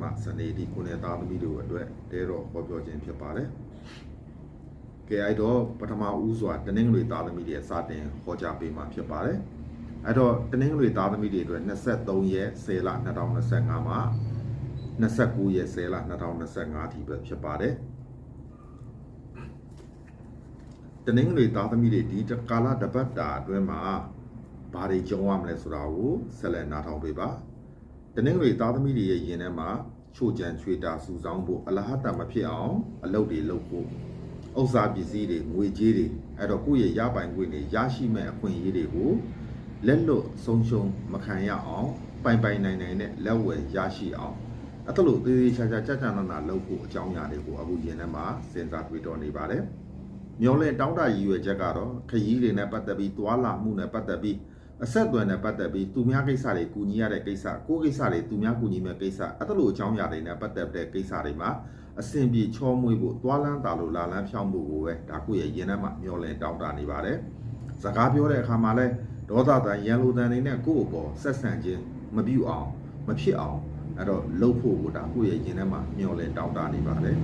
မှစနေဒီကိုနေသားသမီးတို့အတွက်တဲတော့ဟောပြောခြင်းဖြစ်ပါတယ်ကဲအဲ့တော့ပထမဦးစွာတနင်္ဂနွေသားသမီးတွေစတင်ဟောကြားပေးမှာဖြစ်ပါတယ်အဲ့တော့တနင်္ဂနွေသားသမီးတွေအတွက်23ရက်10လ2025မှာ29ရက်10လ2025ဒီပဲဖြစ်ပါတယ်တနင်္ဂနွေသားသမီးတွေဒီကာလတပတ်တာအတွင်းမှာဘာတွေကြုံရမလဲဆိုတာကိုဆက်လက်နားထောင်ပေးပါ တနင်္ဂနွေသားသမီးတွေရဲ့ယင်ထဲမှာချို့ကြံချွေတာစုဆောင်းဖို့အလဟတမဖြစ်အောင်အလုပ်တွေလုပ်ဖို့ဥစ္စာပစ္စည်းတွေငွေကြေးတွေအဲ့တော့ကိုယ့်ရဲ့ရပိုင်ခွင့်တွေရရှိမဲ့အခွင့်အရေးတွေကိုလက်လွတ်ဆုံးရှုံးမခံရအောင်ပိုင်ပိုင်နိုင်နိုင်နဲ့လက်ဝယ်ရရှိအောင်အဲ့ဒါလို့သေးသေးချာချာကြကြနာနာလုပ်ဖို့အကြောင်းအရာတွေကိုအခုယင်ထဲမှာစဉ်းစားတွေးတောနေပါတယ်မျောလင့်တောင်းတရည်ရွယ်ချက်ကတော့ခရီးတွေနဲ့ပတ်သက်ပြီးသွာလာမှုနဲ့ပတ်သက်ပြီး အဆက်အသွယ်နဲ့ပတ်သက်ပြီးသူများကိစ္စတွေကူညီရတဲ့ကိစ္စကိုယ့်ကိစ္စတွေသူများကူညီမဲ့ကိစ္စအဲ့ဒါလိုအကြောင်းအရာတွေနဲ့ပတ်သက်တဲ့ကိစ္စတွေမှာအဆင်ပြေချောမွေ့ဖို့တွာလန်းတာလို့လာလန်းဖြောင်းဖို့ကိုပဲဒါကိုယ့်ရဲ့ရင်ထဲမှာမျောလင့်တောင်းတနေပါတယ်စကားပြောတဲ့အခါမှာလဲဒေါသတန်ရန်လိုတန်တွေနဲ့ကိုယ့်အပေါ်ဆက်ဆံခြင်းမပြုအောင်မဖြစ်အောင်အဲ့တော့လှုပ်ဖို့ကိုဒါကိုယ့်ရဲ့ရင်ထဲမှာမျောလင့်တောင်းတနေပါတယ်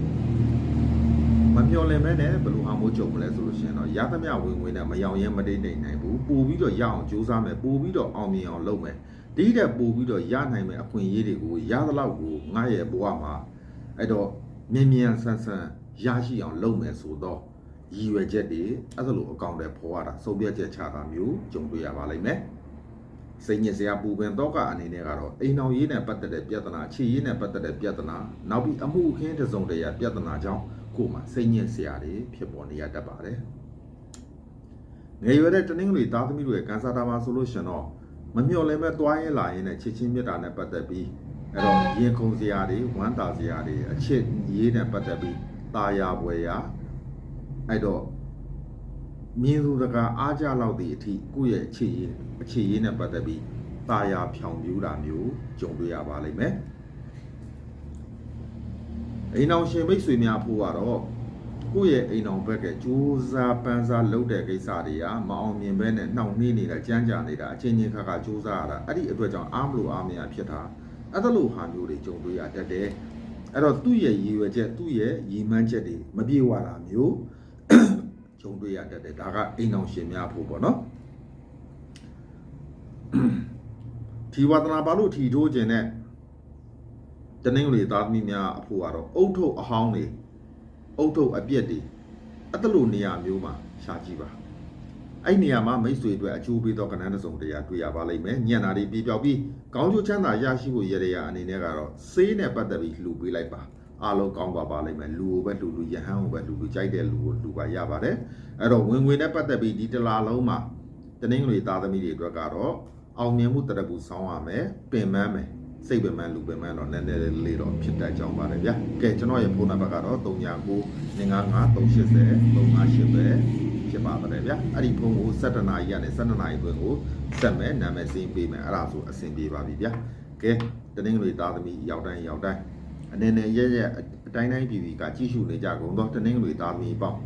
မမျော်လင့်မဲနဲ့ဘယ်လိုအမိုးကြုံမလဲဆိုလို့ရှိရင်တော့ရသမျှဝင်ဝင်နဲ့မယောင်ရဲမတိတ်တိတ်နိုင်ဘူးပို့ပြီးတော့ရအောင်ကြိုးစားမယ်ပို့ပြီးတော့အောင်မြင်အောင်လုပ်မယ်ဒီတဲ့ပို့ပြီးတော့ရနိုင်မယ်အခွင့်အရေးတွေကိုရသလောက်ကိုငါရဲ့ဘဝမှာအဲ့တော့မြင်မြန်ဆန်းဆန်းရရှိအောင်လုပ်မယ်ဆိုတော့ရည်ရွယ်ချက်တွေအဲ့ဒါလိုအကောင့်တွေဖော်ရတာစုပ်ပြတ်ချက်ချတာမျိုးကြုံတွေ့ရပါလိမ့်မယ် စိတ်ညစ်စရာပူပင်တော့ကအနေနဲ့ကတော့အိမ်အောင်ရေးနဲ့ပတ်သက်တဲ့ပြဿနာခြေရေးနဲ့ပတ်သက်တဲ့ပြဿနာနောက်ပြီးအမှုအခင်းတစ်စုံတရာပြဿနာကြောင့်ကိုယ်မှာစိတ်ညစ်စရာတွေဖြစ်ပေါ်နေရတတ်ပါတယ်ငယ်ရွယ်တဲ့တနင်္ဂနွေသားသမီးတွေကန်ဆာတာမှာဆိုလို့ရှင်တော့မမျှော်လင့်မဲ့တွားရင်လာရင်နဲ့ချစ်ချင်းမြတ်တာနဲ့ပတ်သက်ပြီးအဲ့တော့ရင်ခုန်စရာတွေဝမ်းသာစရာတွေအချစ်ရေးနဲ့ပတ်သက်ပြီးตาယာပွဲရာအဲ့တော့ မြင်သူတကာအားကြလောက်သည့်အထိကိုယ့်ရဲ့အခြေရေးအခြေရေးနဲ့ပတ်သက်ပြီးตาယာဖြောင်ပြူးတာမျိုးကြုံတွေ့ရပါလိမ့်မယ်အိမ်အောင်ရှင်မိတ်ဆွေများဖို့ကတော့ကိုယ့်ရဲ့အိမ်အောင်ဘက်ကကြိုးစားပန်းစားလုပ်တဲ့ကိစ္စတွေကမအောင်မြင်ဘဲနဲ့နှောင့်နှေးနေတာကြမ်းကြာနေတာအချင်းချင်းခါခါကြိုးစားရတာအဲ့ဒီအတွက်ကြောင့်အားမလို့အားမရဖြစ်တာအဲ့ဒါလိုဟာမျိုးတွေကြုံတွေ့ရတတ်တယ်အဲ့တော့သူ့ရဲ့ရည်ရွယ်ချက်သူ့ရဲ့ရည်မှန်းချက်တွေမပြေဝတာမျိုးကြုံ တွေ့ရတတ်တယ်ဒါကအိမ်အောင်ရှင်များဖို့ပေါ့နော်ဒီဝါသနာပါလို့ထီထိုးခြင်းနဲ့တနင်္ဂနွေသားသမီးများအဖို့ကတော့အုတ်ထုတ်အဟောင်းတွေအုတ်ထုတ်အပြက်တွေအဲ့တလိုနေရာမျိုးမှာရှာကြည့်ပါအဲ့နေရာမှာမိတ်ဆွေအတွက်အကျိုးပေးသောကဏ္ဍတစ်စုံတရာတွေ့ရပါလိမ့်မယ်ညံ့တာတွေပြေပြောက်ပြီးကောင်းကျိုးချမ်းသာရရှိဖို့ရရရအနေနဲ့ကတော့စေးနဲ့ပတ်သက်ပြီးလှူပေးလိုက်ပါ အားလုံးကောင်းပါပါလိမ့်မယ်လူကိုပဲလှူလူယဟန်ကိုပဲလှူလူကြိုက်တဲ့လူကိုလှူပါရပါတယ်အဲ့တော့ဝင်ဝင်နဲ့ပတ်သက်ပြီးဒီတလားလုံးမှာတနင်္ဂနွေသားသမီးတွေအတွက်ကတော့အောင်မြင်မှုတရပူဆောင်းရမယ်ပင်ပန်းမယ်စိတ်ပင်ပန်းလူပင်ပန်းတော့နည်းနည်းလေးတော့ဖြစ်တတ်ကြောင်းပါတယ်ဗျာကဲကျွန်တော်ရဲ့ဖုန်းနံပါတ်ကတော့39 955 380 358ပဲဖြစ်ပါပါတယ်ဗျာအဲ့ဒီဖုန်းကို7နာရီကနေ7နာရီအတွင်းကိုဆက်မယ်နာမည်စင်းပေးမယ်အဲ့ဒါဆိုအဆင်ပြေပါပြီဗျာကဲတနင်္ဂနွေသားသမီးရောက်တိုင်းရောက်တိုင်း အနေနဲ့ရဲရဲအတိုင်းတိုင်းပြည်ပြည်ကကြည့်ရှုနေကြကုန်တော့တနင်္ဂနွေသားသမီးပေါ့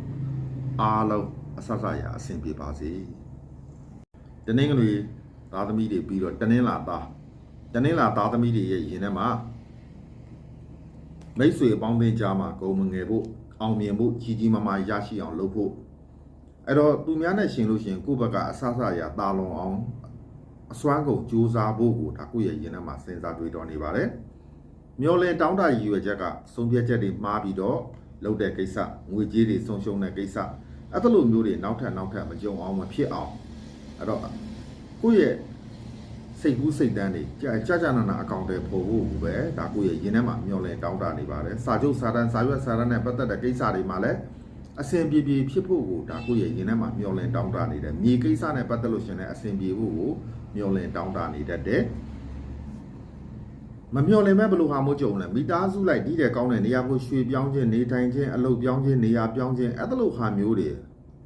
အားလုံးအဆဆရအဆင်ပြေပါစေတနင်္ဂနွေသားသမီးတွေပြီးတော့တနင်္လာသားတနင်္လာသားသမီးတွေရဲ့ရင်ထဲမှာမိတ်ဆွေအပေါင်းအသင်းကြားမှာဂုံမငယ်ဖို့အောင်မြင်ဖို့ကြီးကြီးမားမားရရှိအောင်လုပ်ဖို့အဲ့တော့သူများနဲ့ရှင်လို့ရှရင်ကိုယ့်ဘက်ကအဆအဆရာတာလွန်အောင်အစွမ်းကုန်ကြိုးစားဖို့ကိုဒါကိုယ့်ရဲ့ရင်ထဲမှာစဉ်းစားတွေးတောနေပါတယ် မျောလင်တောင်းတရည်ရွယ်ချက်ကဆုံးဖြတ်ချက်တွေမှားပြီးတော့လုပ်တဲ့ကိစ္စငွေကြေးတွေဆုံးရှုံးတဲ့ကိစ္စအဲ့ဒါလိုမျိုးတွေနောက်ထပ်နောက်ထပ်မကြုံအောင်မဖြစ်အောင်အဲ့တော့ကိုယ့်ရဲ့စိတ်ကူးစိတ်တန်းတွေကြာကြာကြာနာနာအကောင့်တွေပေါ်ဖို့ပဲဒါကိုယ့်ရဲ့ရင်ထဲမှာမျောလင်းတောင်းတနေပါတယ်စာချုပ်စာတမ်းစာရွက်စာတမ်းနဲ့ပတ်သက်တဲ့ကိစ္စတွေမှာလည်းအဆင်ပြေပြေဖြစ်ဖို့ကိုဒါကိုယ့်ရဲ့ရင်ထဲမှာမျောလင်းတောင်းတနေတယ်မြေကိစ္စနဲ့ပတ်သက်လို့ရှင်လည်းအဆင်ပြေဖို့ကိုမျောလင်းတောင်းတနေတတ်တယ် မမျောလင်းမဲ့ဘယ်လိုဟာမို့ကြုံလဲမိသားစုလိုက်ဒီတဲ့ကောင်းတဲ့နေရာကိုရွှေပြောင်းခြင်းနေထိုင်ခြင်းအလုပ်ပြောင်းခြင်းနေရာပြောင်းခြင်းအဲ့ဒါလိုဟာမျိုးတွေ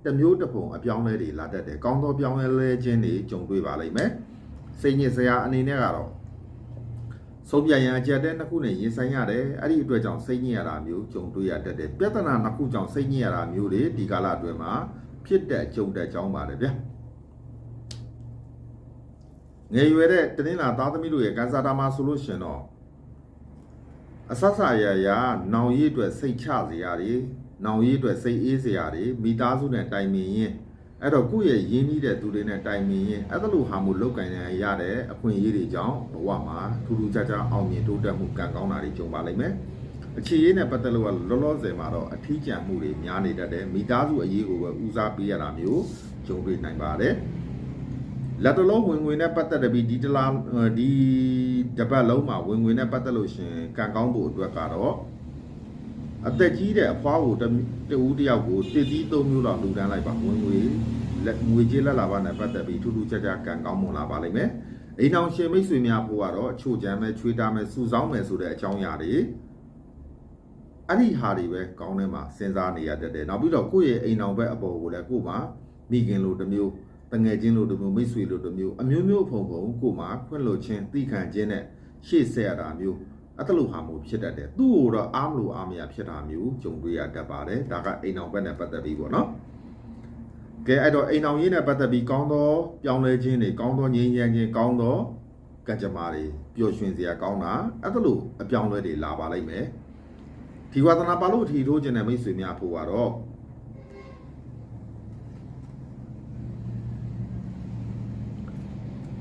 တစ်မျိုးတစ်ပုံအပြောင်းလဲတွေလာတတ်တယ်။ကောင်းသောပြောင်းလဲလဲခြင်းတွေကြုံတွေ့ပါလိမ့်မယ်။စိတ်ညစ်စရာအနေနဲ့ကတော့ဆုံးပြရန်အကြက်တဲ့နှစ်ခုနဲ့ရင်ဆိုင်ရတယ်။အဲ့ဒီအတွက်ကြောင့်စိတ်ညစ်ရတာမျိုးကြုံတွေ့ရတတ်တယ်။ပြဿနာနှစ်ခုကြောင့်စိတ်ညစ်ရတာမျိုးတွေဒီကာလအတွင်းမှာဖြစ်တဲ့ကြုံတဲ့ကြောင်းပါတယ်ဗျာ။ ငယ်ရွယ်တဲ့တနင်္လာသားသမီးတို့ရဲ့ကန်ဆာတာမှာဆိုလို့ရှင်တော့အဆဆအရာရာနောင်ရည်အတွက်စိတ်ချစရာတွေနောင်ရည်အတွက်စိတ်အေးစရာတွေမိသားစုနဲ့တိုင်ပင်ရင်အဲ့တော့ကိုယ့်ရဲ့ရင်းနှီးတဲ့သူတွေနဲ့တိုင်ပင်ရင်အဲ့ဒါလိုဟာမှုလောက်ကင်နေရတဲ့အခွင့်အရေးတွေကြောင့်ဘဝမှာထူးထူးခြားခြားအောင်မြင်တိုးတက်မှုကံကောင်းတာတွေကြုံပါလိမ့်မယ်အခြေရေးနဲ့ပတ်သက်လို့ကလောလောဆယ်မှာတော့အထီးကျန်မှုတွေများနေတတ်တယ်မိသားစုအရေးကိုပဲဦးစားပေးရတာမျိုးကြုံတွေ့နိုင်ပါတယ် လက်တလုံးဝင်ငွေနဲ့ပတ်သက်တဲ့ပြီးဒီတလားဒီတပတ်လုံးမှာဝင်ငွေနဲ့ပတ်သက်လို့ရှင်ကံကောင်းဖို့အတွက်ကတော့အသက်ကြီးတဲ့အဖွားကိုတဦးတယောက်ကိုတည်သီးသုံးမျိုးလောက်လှူဒန်းလိုက်ပါဝင်ငွေလက်ငွေကြေးလက်လာပါနဲ့ပတ်သက်ပြီးထူးထူးခြားခြားကံကောင်းမွန်လာပါလိမ့်မယ်အိမ်အောင်ရှင်မိတ်ဆွေများဖို့ကတော့အချို့ချမ်းပဲချွေးတာမယ်စူဆောင်းမယ်ဆိုတဲ့အကြောင်းအရာတွေအဲ့ဒီဟာတွေပဲကောင်းထဲမှာစဉ်းစားနေရတတ်တယ်နောက်ပြီးတော့ကိုယ့်ရဲ့အိမ်အောင်ဘက်အပေါ်ကိုလည်းကို့မှာမိခင်လိုတစ်မျိုး တငယ်ချင်းလိုတစ်မျိုးမိတ်ဆွေလိုတစ်မျိုးအမျိုးမျိုးဖုံဖုံကိုမှခွင့်လို့ချင်းသိခံခြင်းနဲ့ရှေ့ဆက်ရတာမျိုးအဲ့တလူဟာမျိုးဖြစ်တတ်တယ်သူ့ကိုတော့အားမလို့အားမရဖြစ်တာမျိုးကြုံတွေ့ရတတ်ပါတယ်ဒါကအိမ်အောင်ဘက်နဲ့ပတ်သက်ပြီးပေါ့နော်ကဲအဲ့တော့အိမ်အောင်ရေးနဲ့ပတ်သက်ပြီးကောင်းသောပြောင်းလဲခြင်းတွေကောင်းသောငြိမ်းချမ်းခြင်းကောင်းသောကံကြမ္မာတွေပျော်ရွှင်စရာကောင်းတာအဲ့တလူအပြောင်းလဲတွေလာပါလိမ့်မယ်ဒီဝါသနာပါလို့ထီထိုးခြင်းနဲ့မိတ်ဆွေများဖို့ကတော့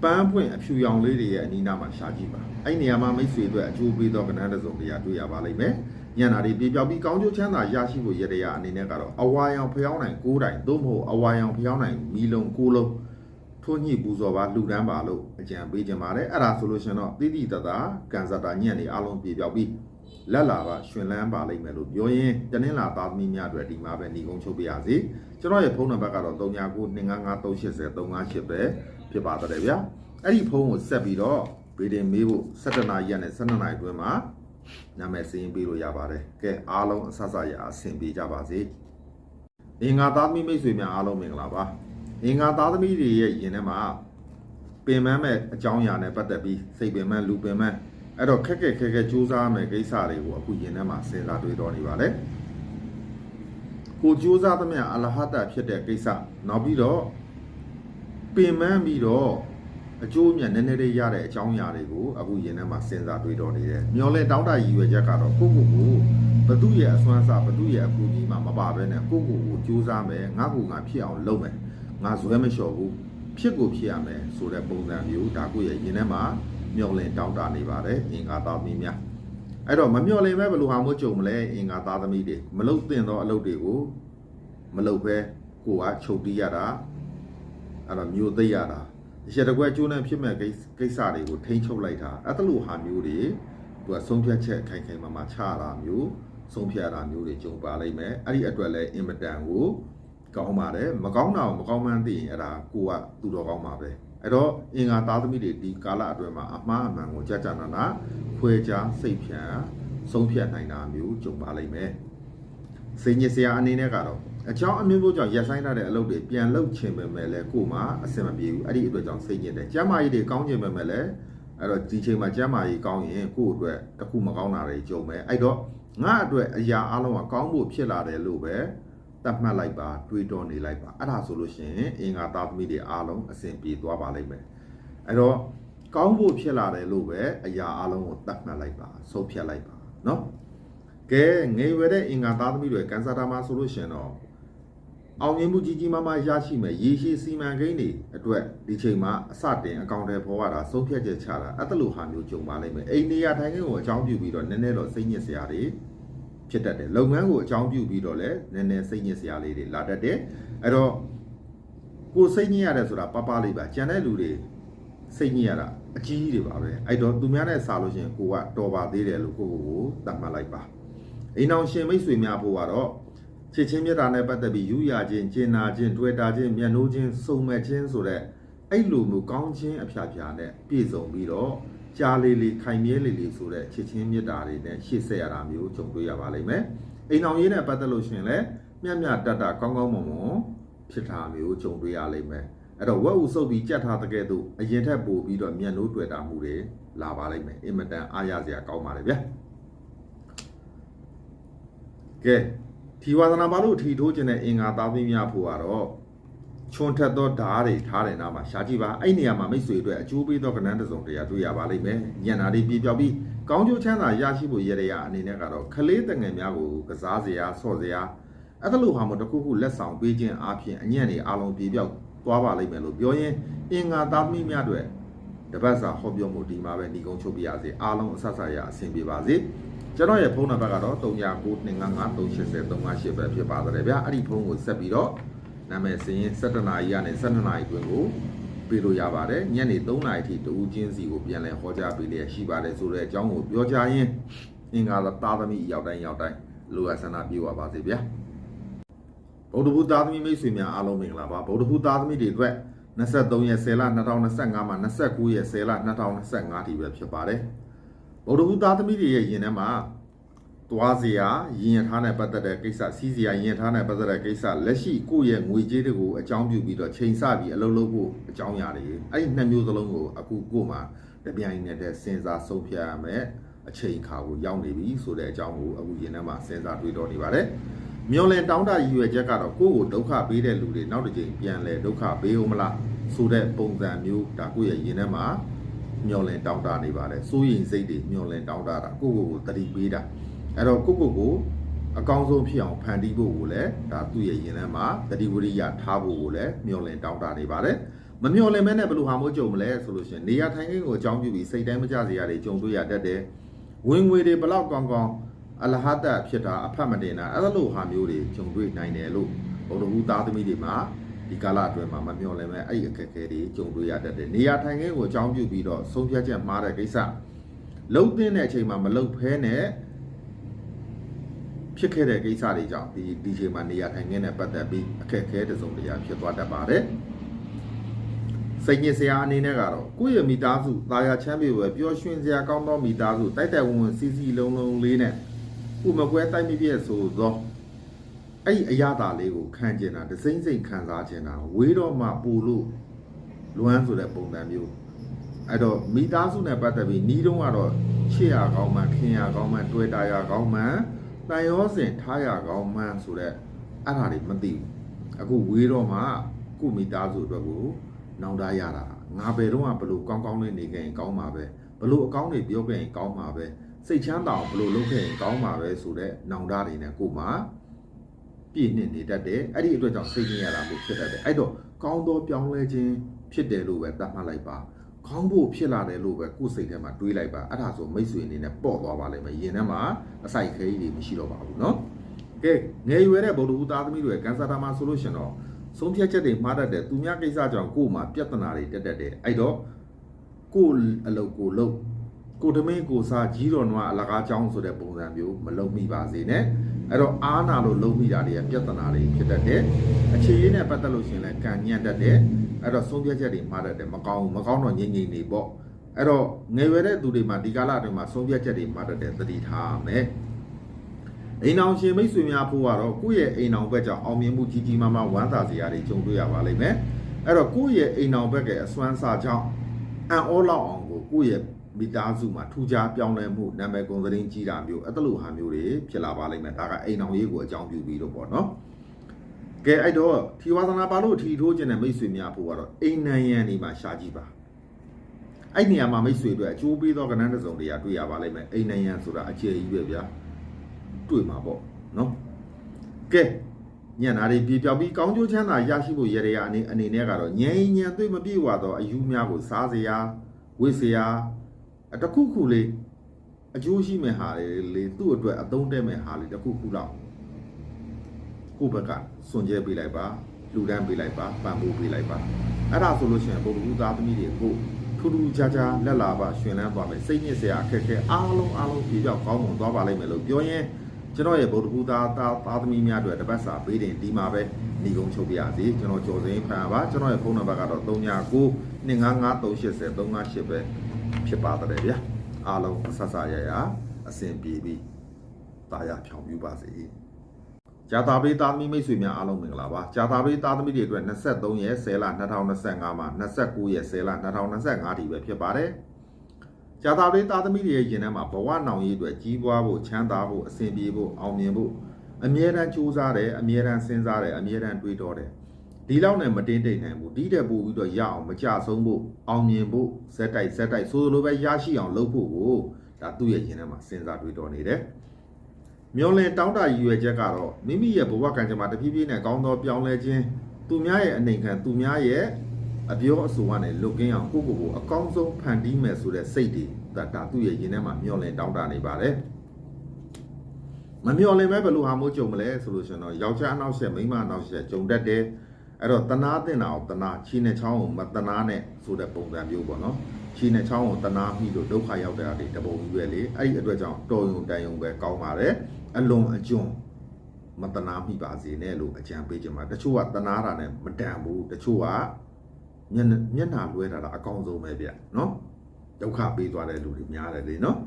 ပန်းပွင့်အဖြူရောင်လေးတွေရဲ့အနီးနားမှာရှာကြည့်ပါအဲ့နေရာမှာမိတ်ဆွေအတွက်အကျိုးပေးသောကဏ္ဍတစ်စုံတရာတွေ့ရပါလိမ့်မယ်ညံ့တာတွေပြေပြောက်ပြီးကောင်းကျိုးချမ်းသာရရှိဖို့ရတဲ့ရအနေနဲ့ကတော့အဝါရောင်ဖျောင်းနိုင်၉တိုင်သို့မဟုတ်အဝါရောင်ဖျောင်းနိုင်မီလုံး၉လုံးထွန်းညှိပူဇော်ပါလှူဒန်းပါလို့အကြံပေးကြပါတယ်အဲ့ဒါဆိုလို့ရှင်တော့တိတိတသာကန်စတာညံ့နေအလုံးပြေပြောက်ပြီးလက်လာပါရှင်လန်းပါလိမ့်မယ်လို့ပြောရင်တနင်္လာသားသမီးများအတွက်ဒီမှာပဲညီကုန်းချုပ်ပြရစီကျွန်တော်ရဲ့ဖုန်းနံပါတ်ကတော့399380 358ပဲ ဖြစ်ပါတယ်ဗျာအဲ့ဒီဖုန်းကိုဆက်ပြီးတော့ဗီဒီမေးဖို့17နာရီရက်နဲ့12နာရီအတွင်းမှာနာမည်စာရင်းပေးလို့ရပါတယ်။ကဲအားလုံးအဆဆရအဆင်ပြေကြပါစေ။အင်္ဂါသားသမီးမိတ်ဆွေများအားလုံးမင်္ဂလာပါ။အင်္ဂါသားသမီးတွေရဲ့ယင်ထဲမှာပင်မမဲ့အကြောင်းအရာနဲ့ပတ်သက်ပြီးစိတ်ပင်မလူပင်မအဲ့တော့ခက်ခက်ခက်ခက်စူးစမ်းမယ်ကိစ္စတွေကိုအခုယင်ထဲမှာစဉ်းစားတွေးတော်နေပါလေ။ကိုစူးစမ်းသမျှအလဟတဖြစ်တဲ့ကိစ္စနောက်ပြီးတော့ ပင်မပြီးတော့အကျိုးအမြတ်နည်းနည်းလေးရတဲ့အကြောင်းအရာတွေကိုအခုရင်ထဲမှာစဉ်းစားတွေးတော်နေတယ်။မျောလဲတောင်းတရည်ရွယ်ချက်ကတော့ကိုကိုကိုဘသူရဲ့အစွမ်းစားဘသူရဲ့အကူကြီးမှမပါဘဲနဲ့ကိုကိုကိုကြိုးစားမယ်ငါကူငါဖြစ်အောင်လုပ်မယ်ငါဇွဲမလျှော်ဘူးဖြစ်ကိုဖြစ်ရမယ်ဆိုတဲ့ပုံစံမျိုးဒါကိုရဲ့ရင်ထဲမှာမျောလဲတောင်းတနေပါတယ်အင်္ဂါသားသမီးများအဲ့တော့မမျောလဲပဲဘယ်လိုဟာမျိုးကြုံမလဲအင်္ဂါသားသမီးတွေမလုတ်တင်သောအလုပ်တွေကိုမလုတ်ပဲကိုကချုပ်တီးရတာ အဲ့တော့မျိုးသိရတာရတဲ့ကွက်ကျိုးနဲ့ဖြစ်မဲ့ကိစ္စကိစ္စတွေကိုထိန်းချုပ်လိုက်တာအဲ့ဒါလိုဟာမျိုးတွေသူကဆုံးဖြတ်ချက်ခိုင်ခိုင်မာမာချတာမျိုးဆုံးဖြတ်တာမျိုးတွေကြုံပါလိမ့်မယ်အဲ့ဒီအတွက်လည်းအင်မတန်ကိုကောင်းပါတယ်မကောင်းတာကိုမကောင်းမှန်းသိရင်အဲ့ဒါကိုကသူတော်ကောင်းပါပဲအဲ့တော့အင်္ဂါသားသမီးတွေဒီကာလအတွင်းမှာအမှားအမှန်ကိုကြကြနာနာခွဲခြားစိတ်ဖြန်ဆုံးဖြတ်နိုင်တာမျိုးကြုံပါလိမ့်မယ်စိတ်ညစ်စရာအနေနဲ့ကတော့ အကြောင်းအမျိုးမျိုးကြောင့်ရက်ဆိုင်ထားတဲ့အလုပ်တွေပြန်လုပ်ချင်ပေမဲ့လည်းကို့မှာအဆင်မပြေဘူးအဲ့ဒီအတွက်ကြောင့်စိတ်ညစ်တယ်ကျမ်းမာရေးတွေကောင်းချင်ပေမဲ့လည်းအဲ့တော့ဒီချိန်မှာကျမ်းမာရေးကောင်းရင်ကို့အတွက်တစ်ခုမကောင်းတာတွေကြုံမယ်အဲ့တော့ငါအတွက်အရာအလုံးကကောင်းဖို့ဖြစ်လာတယ်လို့ပဲတတ်မှတ်လိုက်ပါတွေးတောနေလိုက်ပါအဲ့ဒါဆိုလို့ရှိရင်အင်္ဂါသားသမီးတွေအားလုံးအဆင်ပြေသွားပါလိမ့်မယ်အဲ့တော့ကောင်းဖို့ဖြစ်လာတယ်လို့ပဲအရာအလုံးကိုတတ်မှတ်လိုက်ပါဆုံးဖြတ်လိုက်ပါเนาะကဲငယ်ရွယ်တဲ့အင်္ဂါသားသမီးတွေကန်ဆာတာမှာဆိုလို့ရှိရင်တော့ အောင်မြင်မှုကြီးကြီးမားမားရရှိမယ်ရေရှည်စီမံကိန်းတွေအတွက်ဒီချိန်မှာအစတင်အကောင့်တွေပေါ်ရတာဆုံးဖြတ်ချက်ချတာအဲ့တလို့ဟာမျိုးကြုံပါလိမ့်မယ်အိမ်နေရထိုင်ခင်းကိုအကြောင်းပြုပြီးတော့နည်းနည်းတော့စိတ်ညစ်စရာတွေဖြစ်တတ်တယ်လုပ်ငန်းကိုအကြောင်းပြုပြီးတော့လည်းနည်းနည်းစိတ်ညစ်စရာလေးတွေလာတတ်တယ်အဲ့တော့ကိုစိတ်ညစ်ရတယ်ဆိုတာပပလေးပါကြံတဲ့လူတွေစိတ်ညစ်ရတာအကြီးကြီးတွေပါပဲအဲ့တော့သူများနဲ့စာလို့ရှိရင်ကိုကတော်ပါသေးတယ်လို့ကိုကိုကိုသတ်မှတ်လိုက်ပါအိမ်အောင်ရှင်မိတ်ဆွေများဖို့ကတော့ ချစ်ချင်းမြတ်တာနဲ့ပတ်သက်ပြီးယူရခြင်းကျင်နာခြင်းတွေ့တာခြင်းမျက်နှိုးခြင်းစုံမဲ့ခြင်းဆိုတဲ့အဲ့လိုမျိုးကောင်းခြင်းအဖျားဖျားနဲ့ပြည့်စုံပြီးတော့ကြားလေးလေးခိုင်မြဲလေးလေးဆိုတဲ့ချစ်ချင်းမြတ်တာတွေနဲ့ရှေ့ဆက်ရတာမျိုးကြုံတွေ့ရပါလိမ့်မယ်။အိမ်အောင်ရေးနဲ့ပတ်သက်လို့ရှင်လဲမြတ်မြတ်တတ်တာကောင်းကောင်းမွန်မွန်ဖြစ်တာမျိုးကြုံတွေ့ရလိမ့်မယ်။အဲ့တော့ဝက်ဥစုပ်ပြီးကြက်ထားတဲ့ကဲ့သို့အရင်ထက်ပိုပြီးတော့မျက်နှိုးတွေ့တာမှုတွေလာပါလိမ့်မယ်။အင်မတန်အားရစရာကောင်းပါလေဗျာ။ကဲ ထီဝါသနာပါလို့ထီထိုးခြင်းတဲ့အင်္ဂါသားသမီးများဖို့ကတော့ချွန်ထက်သောဓာတ်တွေထားတဲ့နာမှာရှားကြည့်ပါအဲ့နေရာမှာမိတ်ဆွေအတွက်အကျိုးပေးသောကဏ္ဍတစ်စုံတရာတွေ့ရပါလိမ့်မယ်ညံနာတွေပြေပြောက်ပြီးကောင်းကျိုးချမ်းသာရရှိဖို့ရရအနေနဲ့ကတော့ခလေးတငယ်များကိုကစားစရာဆော့စရာအဲ့ဒါလိုဟာမတစ်ခုခုလက်ဆောင်ပေးခြင်းအပြင်အညံ့တွေအလုံးပြေပြောက်သွားပါလိမ့်မယ်လို့ပြောရင်အင်္ဂါသားသမီးများတွေတပတ်စာဟောပြောမှုဒီမှာပဲညီကုန်းချုပ်ပြရစေအားလုံးအဆက်ဆက်ရအဆင်ပြေပါစေ ကျွန်တော်ရဲ့ဖုန်းနံပါတ်ကတော့39925538ပဲဖြစ်ပါတယ်ဗျာအဲ့ဒီဖုန်းကိုဆက်ပြီးတော့နာမည်စရင်7နာရီကနေ12နာရီတွင်ကိုပေးလို့ရပါတယ်ညနေ3နာရီထိတူးချင်းစီကိုပြန်လည်ဟောကြားပေးလျက်ရှိပါတယ်ဆိုတဲ့အကြောင်းကိုပြောကြရင်အင်္ဂါသားသမီးရောက်တိုင်းရောက်တိုင်းလိုအပ်ဆန္ဒပြေဝပါစေဗျာဗုဒ္ဓဘုသားသမီးမိတ်ဆွေများအားလုံးမင်္ဂလာပါဗုဒ္ဓဘုသားသမီးတွေအတွက်23ရက်10လ2025မှာ29ရက်10လ2025ထိပဲဖြစ်ပါတယ် ဗုဒ္ဓဘုသားသမီးတွေရဲ့ယင်ထဲမှာသွားစရာယင်ထားနဲ့ပတ်သက်တဲ့ကိစ္စစီးစရာယင်ထားနဲ့ပတ်သက်တဲ့ကိစ္စလက်ရှိကိုယ့်ရဲ့ငွေကြေးတွေကိုအကြောင်းပြုပြီးတော့ချိန်ဆပြီးအလုပ်လုပ်ဖို့အကြောင်းအရာတွေအဲ့ဒီနှစ်မျိုးစလုံးကိုအခုကိုယ်မှာတပြိုင်နက်တည်းစဉ်းစားဆုံးဖြတ်ရမယ်အချိန်ခါကိုရောက်နေပြီဆိုတဲ့အကြောင်းကိုအခုယင်ထဲမှာစဉ်းစားတွေးတောနေပါတယ်မျောလင်တောင်းတရည်ရွယ်ချက်ကတော့ကိုယ့်ကိုဒုက္ခပေးတဲ့လူတွေနောက်တစ်ကြိမ်ပြန်လဲဒုက္ခပေးဦးမလားဆိုတဲ့ပုံစံမျိုးဒါကိုယ့်ရဲ့ယင်ထဲမှာ မျောလင်တောင်းတနေပါတယ်စိုးရင်စိတ်တွေမျောလင်တောင်းတတာကိုယ့်ကိုယ်ကိုတတိပေးတာအဲ့တော့ကိုယ့်ကိုယ်ကိုအကောင်းဆုံးဖြစ်အောင်ဖန်တီးဖို့ကိုလည်းဒါသူ့ရဲ့ယင်ထဲမှာတတိဝရိယထားဖို့ကိုလည်းမျောလင်တောင်းတနေပါတယ်မမျောလင်မဲနဲ့ဘယ်လိုဟာမျိုးကြုံမလဲဆိုလို့ရှိရင်နေရာထိုင်ခင်းကိုအကြောင်းပြုပြီးစိတ်တိုင်းမကြစရာတွေကြုံတွေ့ရတတ်တယ်ဝင်ငွေတွေဘလောက်ကောင်းကောင်းအလဟတဖြစ်တာအဖတ်မတင်တာအဲ့လိုဟာမျိုးတွေကြုံတွေ့နိုင်တယ်လို့ဘုံတော်သားသမီးတွေမှာ ဒီကာလအတွင်းမှာမမျောလင်မဲအဲ့ဒီအခက်အခဲတွေကြုံတွေ့ရတတ်တယ်နေရာထိုင်ခင်းကိုအကြောင်းပြုပြီးတော့ဆုံးဖြတ်ချက်မှားတဲ့ကိစ္စလုံသိတဲ့အချိန်မှာမလုံဖဲနဲ့ဖြစ်ခဲ့တဲ့ကိစ္စတွေကြောင့်ဒီဒီချိန်မှာနေရာထိုင်ခင်းနဲ့ပတ်သက်ပြီးအခက်အခဲတစ်စုံတစ်ရာဖြစ်သွားတတ်ပါတယ်စိတ်ညစ်စရာအနေနဲ့ကတော့ကိုယ့်ရဲ့မိသားစုတာယာချမ်းမြေပဲပျော်ရွှင်စရာကောင်းသောမိသားစုတိုက်တိုက်ဝန်းဝန်းစီစီလုံးလုံးလေးနဲ့ဥမကွဲတိုက်မိပြည့်ဆိုသော အဲ့ဒီအရာတာလေးကိုခံကျင်တာဒစိမ့်စိမ့်ခံစားကျင်တာဝေးတော့မှပူလို့လွမ်းဆိုတဲ့ပုံစံမျိုးအဲ့တော့မိသားစုနဲ့ပတ်သက်ပြီးနီးတုံးကတော့ချစ်ရကောင်းမှခင်ရကောင်းမှတွေ့တာရကောင်းမှတန်ရောစင်ထားရကောင်းမှဆိုတဲ့အဲ့ဒါတွေမသိဘူးအခုဝေးတော့မှကိုမိသားစုအတွက်ကိုနောင်တရတာငါဘယ်တော့မှဘလို့ကောင်းကောင်းလေးနေခဲ့ရင်ကောင်းမှာပဲဘလို့အကောင်းတွေပြောခဲ့ရင်ကောင်းမှာပဲစိတ်ချမ်းသာအောင်ဘလို့လုပ်ခဲ့ရင်ကောင်းမှာပဲဆိုတော့နောင်တတွေနဲ့ကိုမှ ပြည့်နှစ်နေတတ်တယ်အဲ့ဒီအတွက်ကြောင့်စိတ်ညစ်ရတာမျိုးဖြစ်တတ်တယ်အဲ့တော့ကောင်းသောပြောင်းလဲခြင်းဖြစ်တယ်လို့ပဲသတ်မှတ်လိုက်ပါကောင်းဖို့ဖြစ်လာတယ်လို့ပဲကိုယ်စိတ်ထဲမှာတွေးလိုက်ပါအဲ့ဒါဆိုမိတ်ဆွေအနေနဲ့ပေါ့သွားပါလိမ့်မယ်ယင်ထဲမှာအစိုက်ခဲကြီးတွေမရှိတော့ပါဘူးเนาะကဲငယ်ရွယ်တဲ့ဗုဒ္ဓဘုသားသမီးတွေကန်ဆာတာမှာဆိုလို့ရှင်တော့ဆုံးဖြတ်ချက်တွေမှားတတ်တယ်သူများကိစ္စကြောင့်ကိုယ်မှာပြဿနာတွေတက်တတ်တယ်အဲ့တော့ကိုယ်အလုပ်ကိုလုပ်ကိုယ်တမင်းကိုစားကြီးတော်နွားအလကားကြောင်းဆိုတဲ့ပုံစံမျိုးမလုံမိပါစေနဲ့ အဲ့တော့အားနာလို့လုံမိတာတွေကပြဿနာတွေဖြစ်တတ်တယ်အခြေရင်းနဲ့ပတ်သက်လို့ရှင်လဲကံညံ့တတ်တယ်အဲ့တော့ဆုံးဖြတ်ချက်တွေမှားတတ်တယ်မကောင်းဘူးမကောင်းတော့ငြိမ့်ငြိမ့်နေပေါ့အဲ့တော့ငယ်ရွယ်တဲ့သူတွေမှာဒီကာလအတွင်းမှာဆုံးဖြတ်ချက်တွေမှားတတ်တယ်သတိထားမယ်အိမ်အောင်ရှင်မိတ်ဆွေများဖို့ကတော့ကိုယ့်ရဲ့အိမ်အောင်ဘက်ကြောင့်အောင်မြင်မှုကြီးကြီးမားမားဝမ်းသာစရာတွေကြုံတွေ့ရပါလိမ့်မယ်အဲ့တော့ကိုယ့်ရဲ့အိမ်အောင်ဘက်ကအစွမ်းစားကြောင့်အံ့ဩလောက်အောင်ကိုကိုယ့်ရဲ့ မိသားစုမှာထူးခြားပြောင်းလဲမှုနာမည်ကုန်သတင်းကြီးတာမျိုးအဲ့လိုဟာမျိုးတွေဖြစ်လာပါလိမ့်မယ်ဒါကအိမ်အောင်ရေးကိုအကြောင်းပြုပြီးတော့ပေါ့နော်ကဲအဲ့တော့ထီဝါသနာပါလို့ထီထိုးခြင်းတဲ့မိတ်ဆွေများဖို့ကတော့အိမ်နံရံနေမှာရှာကြည့်ပါအဲ့နေရာမှာမိတ်ဆွေတို့အကျိုးပေးသောကဏ္ဍတစ်စုံတရာတွေ့ရပါလိမ့်မယ်အိမ်နံရံဆိုတာအခြေကြီးပဲဗျာတွေ့မှာပေါ့နော်ကဲညံ့နာတွေပြေပြောက်ပြီးကောင်းကျိုးချမ်းသာရရှိဖို့ရရအနေအနေနဲ့ကတော့ငြိမ်းညံသွေးမပြေဝသောအယူများကိုစားစရာဝိစရာ အတခုခုလေးအကျိုးရှိမဲ့ဟာလေးလေသူ့အတွက်အသုံးတဲ့မဲ့ဟာလေးတခုခုတော့ကိုယ့်ဘက်ကစွန့်ကြဲပေးလိုက်ပါလူဒန်းပေးလိုက်ပါပံ့ပိုးပေးလိုက်ပါအဲ့ဒါဆိုလို့ရှိရင်ဘုရားသားသမီးတွေကိုထူးထူးခြားခြားလက်လာပါရှင်လန်းသွားမယ်စိတ်ညစ်စရာအခက်အခဲအားလုံးအားလုံးပြေပြောက်ကောင်းမွန်သွားပါလိမ့်မယ်လို့ပြောရင်ကျွန်တော်ရဲ့ဗုဒ္ဓဘုရားသားသားသမီးများအတွက်တပတ်စာပေးတင်ဒီမှာပဲညီကုန်းချုပ်ပြရစီကျွန်တော်ကြော်စင်းဖန်ပါကျွန်တော်ရဲ့ဖုန်းနံပါတ်ကတော့39 255 380 358ပဲ ဖြစ်ပါတယ်ဗျာအားလုံးအဆက်ဆက်ရရအဆင်ပြေပြီးတာယာဖြောင်ပြပါစေဂျာတာပေးသားသမီးမိတ်ဆွေများအားလုံးမင်္ဂလာပါဂျာတာပေးသားသမီးတွေအတွက်23ရက်10လ2025မှာ29ရက်10လ2025ဒီပဲဖြစ်ပါတယ်ဂျာတာပေးသားသမီးတွေရဲ့ယင်ထဲမှာဘဝနောင်ရေးအတွက်ကြီးပွားဖို့ချမ်းသာဖို့အဆင်ပြေဖို့အောင်မြင်ဖို့အမြဲတမ်းကြိုးစားတယ်အမြဲတမ်းစဉ်းစားတယ်အမြဲတမ်းတွေးတောတယ် ဒီလောက်နဲ့မတင်းတိတ်နိုင်ဘူးဒီတဲ့ပို့ပြီးတော့ရအောင်မကြဆုံးဖို့အောင်မြင်ဖို့ဇက်တိုက်ဇက်တိုက်ဆိုလိုပဲရရှိအောင်လုပ်ဖို့ကိုတဒါသူ့ရဲ့ရင်ထဲမှာစဉ်းစားတွေးတော်နေတယ်မျောလင်တောင်းတရည်ရွယ်ချက်ကတော့မိမိရဲ့ဘဝကံကြမ္မာတဖြည်းဖြည်းနဲ့ကောင်းသောပြောင်းလဲခြင်းသူများရဲ့အနေခံသူများရဲ့အပြောအဆိုကနေလုတ်ကင်းအောင်ကိုယ့်ကိုယ်ကိုအကောင်းဆုံးဖန်တီးမယ်ဆိုတဲ့စိတ်တွေဒါဒါသူ့ရဲ့ရင်ထဲမှာမျောလင်တောင်းတနေပါတယ်မမျောလင်ပဲဘယ်လိုဟာမို့ကြုံမလဲဆိုလို့ရှိရင်တော့ယောက်ျားအနောက်ဆက်မိန်းမအနောက်ဆက်ကြုံတတ်တယ် အဲ့တော့တနာတင်တာကိုတနာချီနဲ့ချောင်းကိုမတနာနဲ့ဆိုတဲ့ပုံစံမျိုးပေါ့နော်ချီနဲ့ချောင်းကိုတနာပြီးလို့ဒုက္ခရောက်တဲ့အရာတွေတပုံကြီးပဲလေအဲ့ဒီအတွက်ကြောင့်တော်ယုံတန်ယုံပဲကောင်းပါတယ်အလွန်အကျွံမတနာမိပါစေနဲ့လို့အကြံပေးကြမှာတချို့ကတနာတာနဲ့မတန်ဘူးတချို့ကမျက်နှာမျက်နှာလွှဲတာတာအကောင်းဆုံးပဲဗျနော်ဒုက္ခပေးသွားတဲ့လူတွေများတယ်လေနော်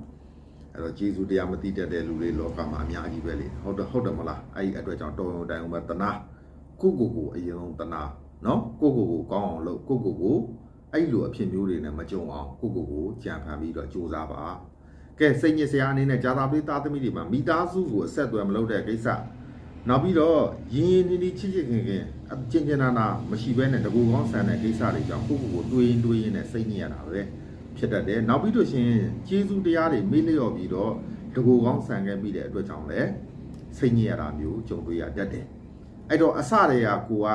အဲ့တော့ဂျေဇုတရားမသိတတ်တဲ့လူတွေလောကမှာအများကြီးပဲလေဟုတ်တယ်ဟုတ်တယ်မလားအဲ့ဒီအတွက်ကြောင့်တော်ရုံတိုင်အောင်ပဲတနာ ကိုကိုကိုအရင်ဆုံးတနာနော်ကိုကိုကိုကောင်းအောင်လုပ်ကိုကိုကိုအဲ့လိုအဖြစ်မျိုးတွေနဲ့မကြုံအောင်ကိုကိုကိုကြံဖန်ပြီးတော့ကြိုးစားပါကဲစိတ်ညစ်စရာအနေနဲ့ဂျာတာပရိသားသမီးတွေမှာမိသားစုကိုအဆက်အသွယ်မလုပ်တဲ့ကိစ္စနောက်ပြီးတော့ရင်းရင်းနှီးနှီးချစ်ချစ်ခင်ခင်အချင်းချင်းနာနာမရှိဘဲနဲ့တကူကောင်းဆန်တဲ့ကိစ္စတွေကြောင့်ကိုကိုကိုတွေးရင်တွေးရင်နဲ့စိတ်ညစ်ရတာပဲဖြစ်တတ်တယ်နောက်ပြီးတော့ရှင်ကျေးဇူးတရားတွေမေ့လျော့ပြီးတော့တကူကောင်းဆန်ခဲ့မိတဲ့အတွက်ကြောင့်လည်းစိတ်ညစ်ရတာမျိုးကြုံတွေ့ရတတ်တယ် အဲ့တော့အစတည်းကကိုက